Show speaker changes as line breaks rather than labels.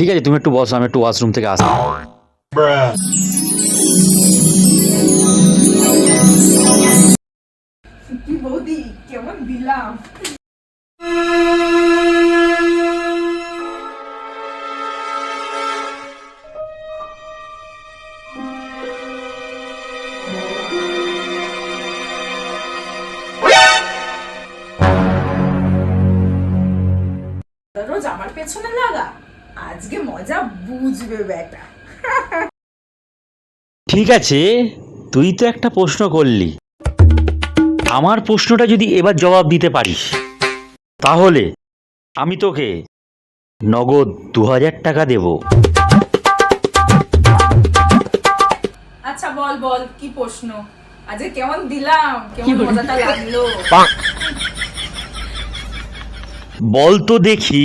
ঠিক আছে তুমি একটু বসো আমি একটু ওয়াশরুম থেকে আসি
রোজ আমার পেছনে লাগা? আজকে মজা বুঝবে বেটা
ঠিক আছে তুই তো একটা প্রশ্ন করলি। আমার প্রশ্নটা যদি এবার জবাব দিতে পারিস তাহলে আমি তোকে নগদ দু হাজার টাকা দেব।
আচ্ছা বল বল কি প্রশ্ন? আজকে কেমন দিলাম? কেমন মজাটা লাগল?
বল তো দেখি।